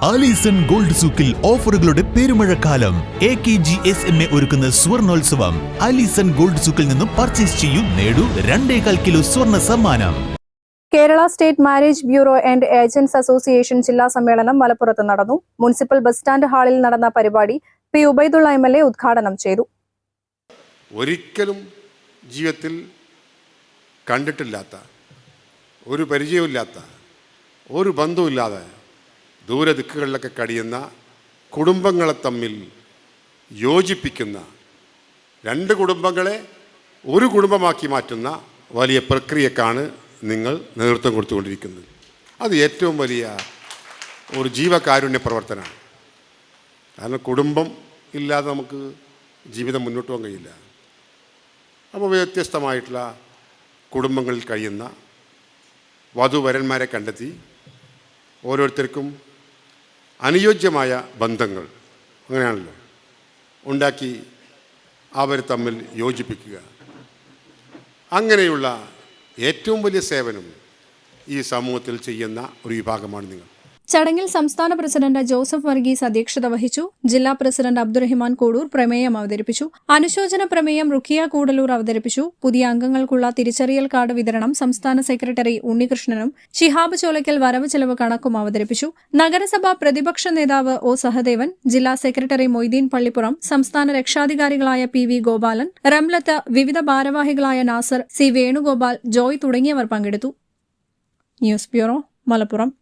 Alison gold സൂക്കിൽ ഓഫറുകളുടെ പെരുമഴക്കാലം. A K G S M A ഒരുക്കുന്ന സ്വർണോത്സവം. ആലീസൺ ഗോൾഡ് സൂക്കിൽ നിന്നും പർച്ചേസ് ചെയ്യൂ നേടൂ രണ്ടേകാൽ കിലോ സ്വർണ സമ്മാനം. Kerala state marriage bureau and agents association ജില്ലാ സമ്മേളനം മലപ്പുറത്ത് നടന്നു. മുനിസിപ്പൽ ബസ് സ്റ്റാൻഡ് ഹാളിൽ നടന്ന പരിപാടി P Ubaidulla M L A ഉദ്ഘാടനം ചെയ്തു. ഒരിക്കലും ജീവിതത്തിൽ കണ്ടിട്ടില്ലാത്ത ഒരു പരിചയമില്ലാത്ത ഒരു ബന്ധവുമില്ലാതെ ദൂരെ ദിക്കുകളിലൊക്കെ കഴിയുന്ന കുടുംബങ്ങളെ തമ്മിൽ യോജിപ്പിക്കുന്ന രണ്ട് കുടുംബങ്ങളെ ഒരു കുടുംബമാക്കി മാറ്റുന്ന വലിയ പ്രക്രിയക്കാണ് നിങ്ങൾ നേതൃത്വം കൊടുത്തുകൊണ്ടിരിക്കുന്നത്. അത് ഏറ്റവും വലിയ ഒരു ജീവകാരുണ്യ പ്രവർത്തനമാണ്. കാരണം കുടുംബം ഇല്ലാതെ നമുക്ക് ജീവിതം മുന്നോട്ട് പോകാൻ കഴിയില്ല. അപ്പോൾ വ്യത്യസ്തമായിട്ടുള്ള കുടുംബങ്ങളിൽ കഴിയുന്ന വധുവരന്മാരെ കണ്ടെത്തി ഓരോരുത്തർക്കും അനുയോജ്യമായ ബന്ധങ്ങൾ. അങ്ങനെയാണല്ലോ. ഉണ്ടാക്കി അവർ തമ്മിൽ യോജിപ്പിക്കുക. അങ്ങനെയുള്ള ഏറ്റവും വലിയ സേവനം ഈ സമൂഹത്തിൽ ചെയ്യുന്ന ഒരു വിഭാഗമാണ് നിങ്ങൾ. ചടങ്ങിൽ സംസ്ഥാന പ്രസിഡന്റ് ജോസഫ് വർഗീസ് അധ്യക്ഷത വഹിച്ചു. ജില്ലാ പ്രസിഡന്റ് അബ്ദുറഹിമാൻ കൂടൂർ പ്രമേയം അവതരിപ്പിച്ചു. അനുശോചന പ്രമേയം റുഖിയ കൂടലൂർ അവതരിപ്പിച്ചു. പുതിയ അംഗങ്ങൾക്കുള്ള തിരിച്ചറിയൽ കാർഡ് വിതരണം സംസ്ഥാന സെക്രട്ടറി ഉണ്ണികൃഷ്ണനും ഷിഹാബ് ചോലയ്ക്കൽ വരവ് ചെലവ് കണക്കും അവതരിപ്പിച്ചു. നഗരസഭാ പ്രതിപക്ഷ നേതാവ് ഒ സഹദേവൻ ജില്ലാ സെക്രട്ടറി മൊയ്തീൻ പള്ളിപ്പുറം സംസ്ഥാന രക്ഷാധികാരികളായ പി വി ഗോപാലൻ റംലത്ത് വിവിധ ഭാരവാഹികളായ നാസർ സി വേണുഗോപാൽ ജോയ് തുടങ്ങിയവർ പങ്കെടുത്തു. News bureau Malappuram.